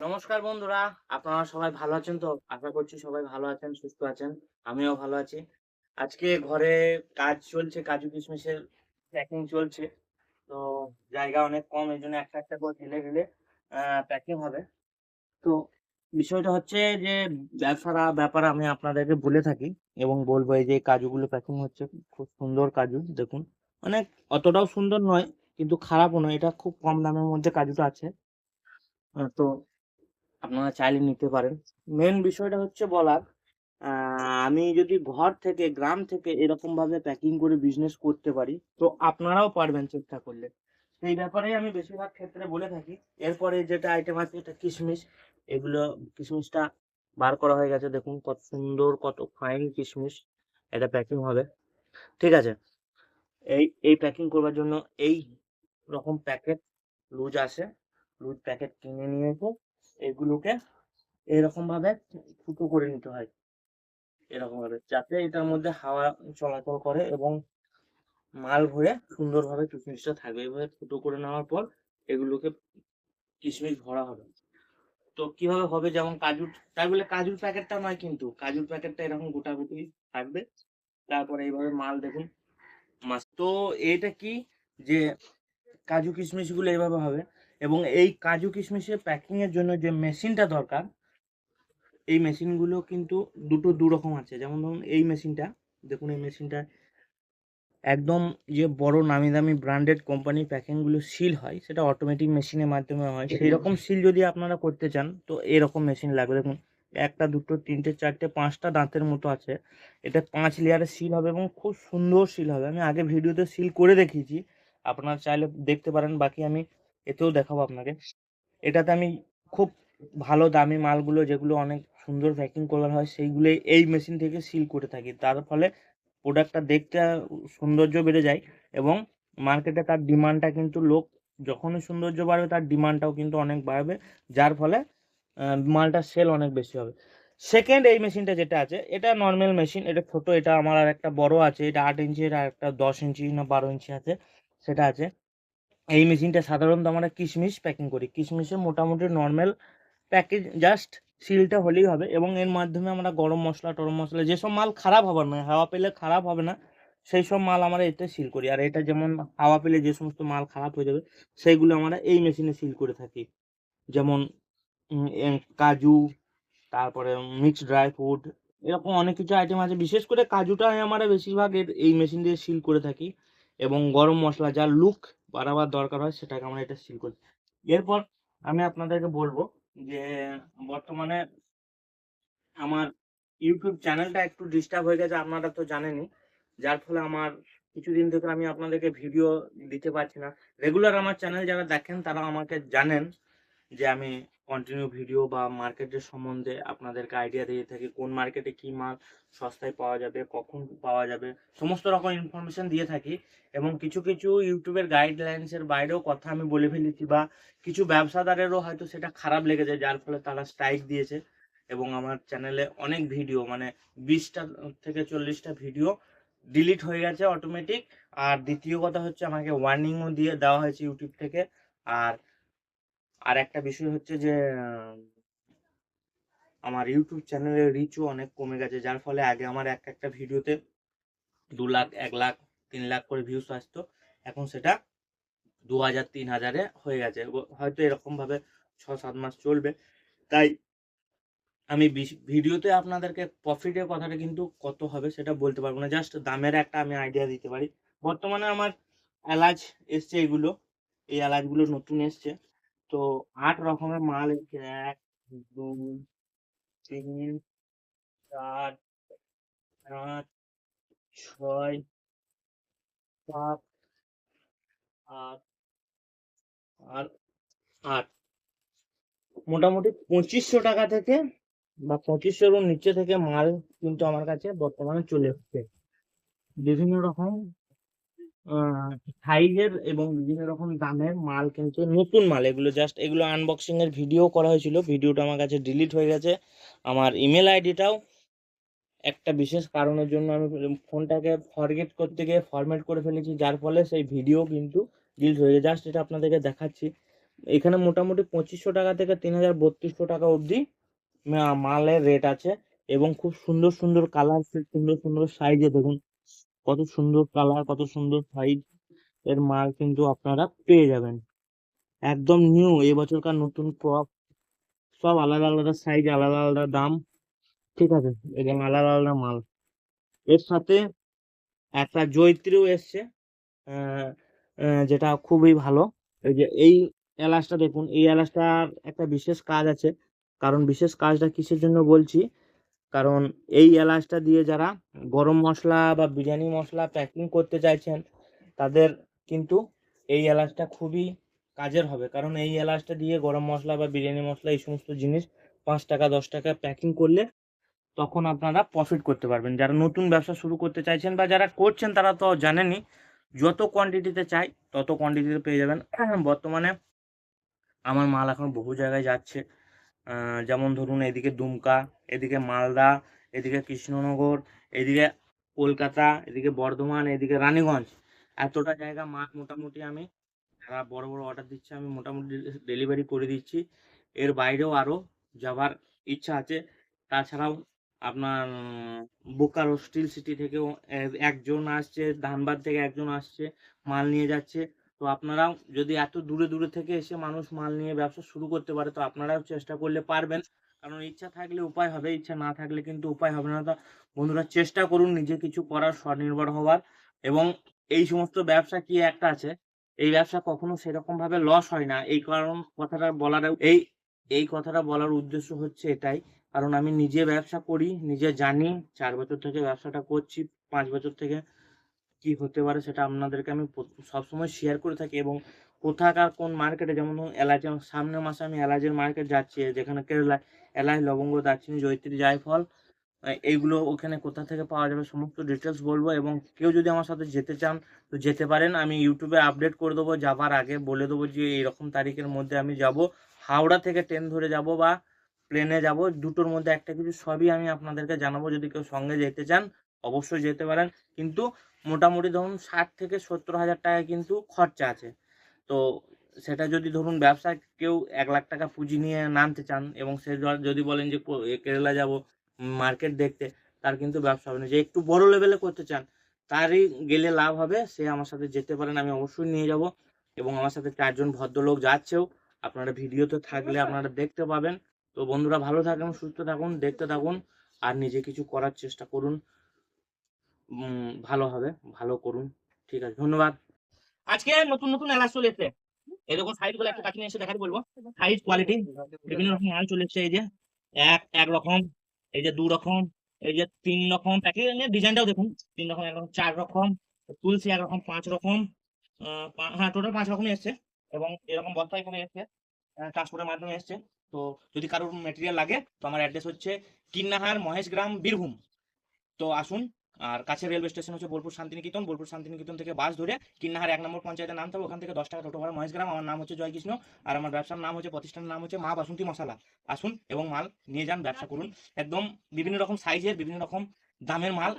নমস্কার বন্ধুরা, আপনারা সবাই ভালো আছেন তো? আশা করছি সবাই ভালো আছেন, সুস্থ আছেন, আমিও ভালো আছি। আজকে ঘরে কাজ চলছে, কাজু কিশমিশের প্যাকিং চলছে। তো জায়গা অনেক কম, এই জন্য একটা একটা করে ঢেলে ঢেলে প্যাকিং হবে। তো বিষয়টা হচ্ছে যে ব্যবসারা ব্যাপার আমি আপনাদেরকে বলে থাকি এবং বলব, এই যে কাজুগুলো প্যাকিং হচ্ছে, খুব সুন্দর কাজু, দেখুন। মানে অতটাও সুন্দর নয়, কিন্তু খারাপও নয়, এটা খুব কম দামের মধ্যে কাজুটা আছে। তো আপনারা চাইলে নিতে পারেন। মেন বিষয়টা হচ্ছে বলার আমি যদি ঘর থেকে, গ্রাম থেকে এরকম ভাবে প্যাকিং করে বিজনেস করতে পারি, তো আপনারাও পারবেন চেষ্টা করলে। সেই ব্যাপারেই আমি বেশিরভাগ ক্ষেত্রে বলে থাকি। এরপরে যেটা আইটেম আছে, এটা কিশমিশ এগুলো কিশমিশটা বার করা হয়ে গেছে, দেখুন কত সুন্দর, কত ফাইন কিশমিশ এটা প্যাকিং হবে। ঠিক আছে? এই এই প্যাকিং করবার জন্য এই রকম প্যাকেট লুজ আসে লুজ প্যাকেট কিনে নিয়ে এসে এগুলোকে এরকম ভাবে ফুটো করে নিতে হয়। এরকম ভাবে যাতে এটার মধ্যে হাওয়া চলাচল করে এবং মাল ভরে সুন্দরভাবে কিশমিশটা থাকবে। এভাবে ফুটো করে নেওয়ার পর এগুলোকে কিশমিশ ভরা হবে। তো কীভাবে হবে যেমন কাজুর তাই বলে কাজুর প্যাকেটটা নয় কিন্তু, কাজুর প্যাকেটটা এরকম গোটা গুটি থাকবে। তারপরে এইভাবে মাল দেখুন, মাছ। তো এটা কি যে কাজু কিশমিশগুলো এইভাবে হবে? এবং এই কাজু কিশমিশের প্যাকিংয়ের জন্য যে মেশিনটা দরকার এই মেশিনগুলো কিন্তু দুটো দু রকম আছে। যেমন ধরুন এই মেশিনটা দেখুন এই মেশিনটা একদম যে বড় নামি দামি ব্র্যান্ডেড কোম্পানি প্যাকিংগুলো সিল হয় সেটা অটোমেটিক মেশিনের মাধ্যমে হয়। সেই রকম সিল যদি আপনারা করতে চান তো এরকম মেশিন লাগবে। দেখুন একটা দুটো তিনটে চারটে পাঁচটা দাঁতের মতো আছে। এটা পাঁচ লেয়ারের সিল হবে এবং খুব সুন্দর সিল হবে। আমি আগে ভিডিওতে সিল করে দেখিয়েছি। আপনারা চাইলে দেখতে পারেন। বাকি আমি এতেও দেখাবো আপনাকে। এটাতে আমি খুব ভালো দামি মালগুলো যেগুলো অনেক সুন্দর প্যাকিং করার হয়, সেইগুলোই এই মেশিন থেকে সিল করে থাকি। তার ফলে প্রোডাক্টটা দেখতে সৌন্দর্য বেড়ে যায় এবং মার্কেটে তার ডিমান্ডটা কিন্তু লোক, যখনই সৌন্দর্য বাড়বে তার ডিমান্ডটাও কিন্তু অনেক বাড়বে, যার ফলে মালটার সেল অনেক বেশি হবে। সেকেন্ড এই মেশিনটা যেটা আছে, এটা নর্মাল মেশিন এটা ছোট, এটা আমার আর একটা বড় আছে, এটা আট ইঞ্চি এটা একটা দশ ইঞ্চি না বারো ইঞ্চি আছে, সেটা আছে। এই মেশিনটা সাধারণত আমরা কিশমিশ প্যাকিং করি। কিশমিশে মোটামুটি নর্মাল প্যাকেজ জাস্ট সিলটা হলেই হবে এবং এর মাধ্যমে আমরা গরম মশলা, টরম মশলা যেসব মাল খারাপ হবে না, হাওয়া পেলে খারাপ হবে না, সেই সব মাল আমরা এতে সিল করি। আর এটা যেমন হাওয়া পেলে যে সমস্ত মাল খারাপ হয়ে যাবে, সেইগুলো আমরা এই মেশিনে সিল করে থাকি। যেমন কাজু, তারপরে মিক্সড ড্রাই ফ্রুট এরকম অনেক কিছু আইটেম আছে। বিশেষ করে কাজুটাই আমরা বেশিরভাগ এই মেশিন দিয়ে সিল করে থাকি এবং গরম মশলা যা লুক বাড়াবার দরকার হয় সেটাকে আমরা এটা সিল করি এরপর আমি আপনাদেরকে বলব যে বর্তমানে আমার ইউটিউব চ্যানেলটা একটু ডিস্টার্ব হয়ে গেছে, আপনারা তো জানেনই। যার ফলে আমার কিছুদিন থেকে আমি আপনাদেরকে ভিডিও দিতে পারছি না। রেগুলার আমার চ্যানেল যারা দেখেন তারা আমাকে জানেন যে আমি কন্টিনিউ ভিডিও বা মার্কেটের সম্বন্ধে আপনাদেরকে আইডিয়া দিয়ে থাকি, কোন মার্কেটে কি মাল সস্তায় পাওয়া যাবে, কখন পাওয়া যাবে, সমস্ত রকম ইনফরমেশন দিয়ে থাকি এবং কিছু কিছু ইউটিউবের গাইডলাইন্সের বাইরেও কথা আমি বলে ফেলেছি বা কিছু ব্যবসাদারেরও হয়তো সেটা খারাপ লেগেছে, যার ফলে তারা স্ট্রাইক দিয়েছে এবং আমার চ্যানেলে অনেক ভিডিও মানে বিশটা থেকে চল্লিশটা ভিডিও ডিলিট হয়ে গেছে অটোমেটিক আর দ্বিতীয় কথা হচ্ছে, আমাকে ওয়ার্নিংও দিয়ে দেওয়া হয়েছে ইউটিউব থেকে। আর আর একটা বিষয় হচ্ছে যে, আমার ইউটিউব চ্যানেলের রিচও অনেক কমে গেছে, যার ফলে আগে আমার এক একটা ভিডিওতে দু লাখ, এক লাখ, তিন লাখ করে ভিউস আসতো, এখন সেটা দু হাজার, তিন হাজারে হয়ে গেছে। হয়তো এরকমভাবে ছ সাত মাস চলবে। তাই আমি ভিডিওতে আপনাদেরকে প্রফিটের কথাটা কিন্তু কত হবে সেটা বলতে পারব না। জাস্ট দামের একটা আমি আইডিয়া দিতে পারি। বর্তমানে আমার এলাচ এসছে এগুলো, এই এলাচগুলো নতুন এসছে। তো আট রকমের মাল এক, দুই, তিন, চার, পাঁচ, ছয়, সাত, আট, আর আট। মোটামুটি পঁচিশশো টাকা থেকে বা পঁচিশশোর নিচে থেকে মাল কিন্তু আমার কাছে বর্তমানে চলে এসছে। বিভিন্ন রকম সাইজের এবং বিভিন্ন রকম দামের মাল কিন্তু নতুন মাল। এগুলো জাস্ট এগুলো আনবক্সিং এর ভিডিও করা হয়েছিল। ভিডিওটা আমার কাছে ডিলিট হয়ে গেছে। আমার ইমেল আইডিটাও একটা বিশেষ কারণের জন্য আমি ফোনটাকে ফরগেট করতে গিয়ে ফরম্যাট করে ফেলেছি, যার ফলে সেই ভিডিও কিন্তু ডিলিট হয়ে গেছে। জাস্ট এটা আপনাদেরকে দেখাচ্ছি। এখানে মোটামুটি পঁচিশশো টাকা থেকে তিন হাজার বত্রিশশো টাকা অবধি মালের রেট আছে এবং খুব সুন্দর সুন্দর কালার সুন্দর সুন্দর সাইজে দেখুন। কত সুন্দর কালার কত সুন্দর সাইজ এর মাল কিন্তু আপনারা পেয়ে যাবেন। একদম নিউ এবছরকার নতুন ক্রপ সব আলাদা আলাদা সাইজ আলাদা আলাদা দাম, ঠিক আছে? এবং আলাদা আলাদা মাল। এর সাথে একটা জয়িত্রীও এসছে যেটা খুবই ভালো। এই যে এই এলাচটা দেখুন, এই এলাচটার একটা বিশেষ কাজ আছে। কারণ বিশেষ কাজটা কিসের জন্য বলছি? কারণ এই এলাচটা দিয়ে যারা গরম মশলা বা বিরিয়ানি মশলা প্যাকিং করতে চাইছেন, তাদের কিন্তু এই এলাচটা খুবই কাজের হবে। কারণ এই এলাচটা দিয়ে গরম মশলা বা বিরিয়ানি মশলা এই সমস্ত জিনিস পাঁচ টাকা, দশ টাকা প্যাকিং করলে তখন আপনারা প্রফিট করতে পারবেন। যারা নতুন ব্যবসা শুরু করতে চাইছেন বা যারা করছেন, তারা তো জানেনই, যত কোয়ান্টিটিতে চাই, তত কোয়ান্টিটিতে পেয়ে যাবেন। বর্তমানে আমার মাল এখন বহু জায়গায় যাচ্ছে। যেমন ধরুন এদিকে দুমকা, এদিকে মালদা, এদিকে কৃষ্ণনগর, এদিকে কলকাতা, এদিকে বর্ধমান, এদিকে রানীগঞ্জ। এতটা জায়গা মাছ মোটামুটি আমি, যারা বড় বড় অর্ডার দিচ্ছে, আমি মোটামুটি ডেলিভারি করে দিচ্ছি। এর বাইরেও আরও যাবার ইচ্ছা আছে। তাছাড়াও আপনার, বোকারো স্টিল সিটি থেকেও একজন আসছে, ধানবাদ থেকে একজন আসছে, মাল নিয়ে যাচ্ছে। তো আপনারাও যদি এত দূরে দূরে থেকে এসে মানুষ মাল নিয়ে ব্যবসা শুরু করতে পারে, তো আপনারাও চেষ্টা করলে পারবেন। কারণ ইচ্ছা থাকলে উপায় হবে, ইচ্ছা না থাকলে কিন্তু উপায় হবে না। তো বন্ধুরা, চেষ্টা করুন নিজে কিছু করার, স্বনির্ভর হওয়ার। এবং এই সমস্ত ব্যবসা কি একটা আছে? এই ব্যবসা কখনো সেরকম ভাবে লস হয় না। এই কারণ কথাটা বলার, এই এই কথাটা বলার উদ্দেশ্য হচ্ছে এটাই। কারণ আমি নিজে ব্যবসা করি, নিজে জানি, চার বছর থেকে ব্যবসাটা করছি, পাঁচ বছর থেকে কি হতে পারে সেটা আপনাদেরকে আমি সবসময় শেয়ার করে থাকি এবং কোথাকার কোন মার্কেটে যেমন ধরুন এলাচ সামনের মাসে আমি এলাচের মার্কেট যাচ্ছি, যেখানে কেরালায় এলাচ, লবঙ্গ, দারচিনি, জয়িত্রী, জায়ফল এইগুলো ওখানে কোথা থেকে পাওয়া যাবে সমস্ত ডিটেলস বলব এবং কেউ যদি আমার সাথে যেতে চান, তো যেতে পারেন। আমি ইউটিউবে আপডেট করে দেবো, যাবার আগে বলে দেবো যে এইরকম তারিখের মধ্যে আমি যাব। হাওড়া থেকে ট্রেন ধরে যাব বা প্লেনে যাব, দুটোর মধ্যে একটা কিছু সবই আমি আপনাদেরকে জানাব। যদি কেউ সঙ্গে যেতে চান অবশ্যই যেতে পারেন। কিন্তু মোটামুটি ধরুন ষাট থেকে সত্তর হাজার টাকা কিন্তু খরচা আছে। তো সেটা যদি ধরুন ব্যবসা কেউ এক লাখ টাকা পুঁজি নিয়ে নামতে চান এবং সে যদি বলেন যে কেরালা যাব মার্কেট দেখতে তার কিন্তু ব্যবসা হবে না। যে একটু বড় লেভেলে করতে চান তারই গেলে লাভ হবে। সে আমার সাথে যেতে পারেন আমি অবশ্যই নিয়ে যাব। এবং আমার সাথে চারজন ভদ্রলোক যাচ্ছেও আপনারা ভিডিওতে থাকলে আপনারা দেখতে পাবেন। তো বন্ধুরা ভালো থাকুন সুস্থ থাকুন দেখতে থাকুন আর নিজে কিছু করার চেষ্টা করুন। ভালো হবে, ভালো করুন। ঠিক আছে, ধন্যবাদ। আজকে নতুন নতুন এলাচ চলে এসেছে। এরকম সাইজগুলো একটা নিয়ে এসে দেখাতে বলব। সাইজ কোয়ালিটি বিভিন্ন রকম মাল চলে এসেছে। এই যে এক এক রকম, এই যে দু রকম, এই যে তিন রকম প্যাকেট ডিজাইনটাও দেখুন। তিন রকম, এক রকম, চার রকম, তুলসী এক রকম, পাঁচ রকম হ্যাঁ টোটাল পাঁচ রকমই এসছে এবং এরকম বস্তায় করে এসছে ট্রান্সপোর্টের মাধ্যমে এসছে। তো যদি কারোর মেটেরিয়াল লাগে, তো আমার অ্যাড্রেস হচ্ছে কিন্নাহার মহেশগ্রাম বীরভূম। তো আসুন আর কাছে রেলওয়ে স্টেশন হচ্ছে বোলপুর শান্তিনিকেতন। বোলপুর শান্তিনিকেতন থেকে বাস ধরে কিন্নাহার এক নম্বর পঞ্চায়েতের নামতে হবে ওখান থেকে দশ টাকা টোটো ভাড়া মহেশগ্রাম আমার নাম হচ্ছে জয়কৃষ্ণ। আর আমার ব্যবসার নাম হচ্ছে, প্রতিষ্ঠানের নাম হচ্ছে মা বাসন্তী মশলা। আসুন এবং মাল নিয়ে যান, ব্যবসা করুন। একদম বিভিন্ন রকম সাইজের বিভিন্ন রকম দামের মাল